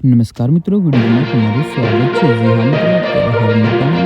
નમસ્કાર મિત્રો, વિડીયોમાં તમારું સ્વાગત છે.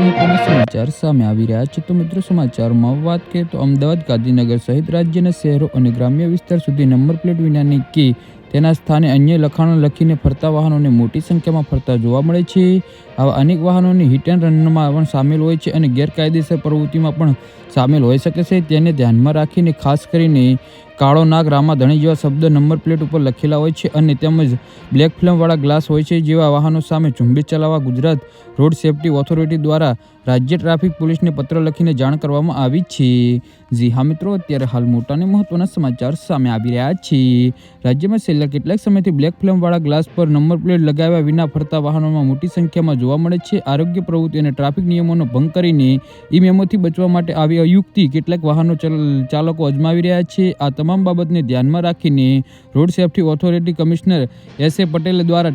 જી સમાચાર સામે આવી રહ્યા છે. તો મિત્રો, સમાચારમાં વાત કરીએ તો અમદાવાદ ગાંધીનગર સહિત રાજ્યના શહેરો અને ગ્રામ્ય વિસ્તાર સુધી નંબર પ્લેટ વિનાની કે તેના સ્થાને અન્ય લખાણો લખીને ફરતા વાહનોને મોટી સંખ્યામાં ફરતા જોવા મળે છે. આવા અનેક વાહનોની હિટ એન્ડ રનમાં પણ સામેલ હોય છે અને ગેરકાયદેસર પ્રવૃત્તિમાં પણ સામેલ હોઈ શકે છે. તેને ધ્યાનમાં રાખીને ખાસ કરીને કાળો નાગ રામા ધણી જેવા શબ્દ નંબર પ્લેટ ઉપર લખેલા હોય છે અને તેમજ બ્લેક ફિલ્મવાળા ગ્લાસ હોય છે જેવા વાહનો સામે ઝુંબેશ ચલાવવા ગુજરાત રોડ સેફટી ઓથોરિટી દ્વારા રાજ્ય ટ્રાફિક પોલીસને પત્ર લખીને જાણ કરવામાં આવી છે. જી હા મિત્રો, અત્યારે હાલ મોટા અને મહત્વના સમાચાર સામે આવી રહ્યા છે. રાજ્યમાં છેલ્લા કેટલાક સમયથી બ્લેક ફિલ્મવાળા ગ્લાસ પર નંબર પ્લેટ લગાવ્યા વિના ફરતા વાહનોમાં મોટી સંખ્યામાં જોવા મળે છે. આરોગ્ય પ્રવૃત્તિ અને ટ્રાફિક નિયમોનો ભંગ કરીને ઈ મેમોથી બચવા માટે આવી અયુક્તિ કેટલાક વાહનો ચલ- ચાલકો અજમાવી રહ્યા છે. આ તમામ બાબતને ધ્યાનમાં રાખીને road safety authority commissioner S A Patel દ્વારા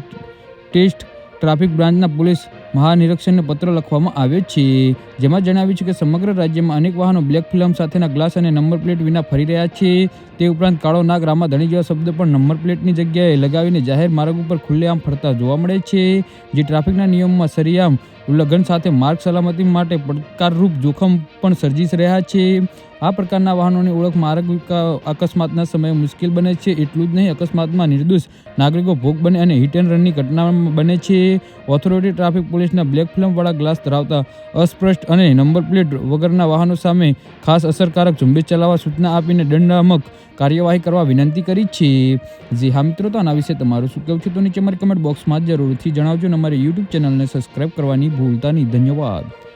ટેસ્ટ ટ્રાફિક બ્રાન્ચના પોલીસ મહાનિરીક્ષકને પત્ર લખવામાં આવ્યો છે. જેમાં જણાવ્યું છે કે સમગ્ર રાજ્યમાં અનેક વાહનો બ્લેક ફિલ્મ સાથેના ગ્લાસ અને નંબર પ્લેટ વિના ફરી રહ્યા છે. તે ઉપરાંત કાળો નાગ, રામા ધણી જેવા શબ્દ પણ નંબર પ્લેટની જગ્યાએ લગાવીને જાહેર માર્ગ ઉપર ખુલ્લેઆમ ફરતા જોવા મળે છે, જે ટ્રાફિકના નિયમોમાં સરિયામ ઉલ્લંઘન સાથે માર્ગ સલામતી માટે પડકારરૂપ જોખમ પણ સર્જી રહ્યા છે. આ પ્રકારના વાહનોની ઓળખ માર્ગ અકસ્માતના સમયે મુશ્કેલ બને છે. એટલું જ નહીં, અકસ્માતમાં નિર્દોષ નાગરિકો ભોગ બને અને હિટ એન્ડ રનની ઘટના બને છે. ઓથોરિટી ટ્રાફિક પોલીસના બ્લેક ફિલ્મવાળા ગ્લાસ ધરાવતા અસ્પષ્ટ અને નંબર પ્લેટ વગરના વાહનો સામે ખાસ અસરકારક ઝુંબેશ ચલાવવા સૂચના આપીને દંડાત્મક કાર્યવાહી કરવા વિનંતી કરી છે. જી હા મિત્રો, તો આના વિશે તમારું શું કહેવું છે? તો નીચે મારી કમેન્ટ બોક્સમાં જરૂરથી જણાવજો અને અમારી યુટ્યુબ ચેનલને સબસ્ક્રાઈબ કરવાની ભૂલતા નહીં ધન્યવાદ.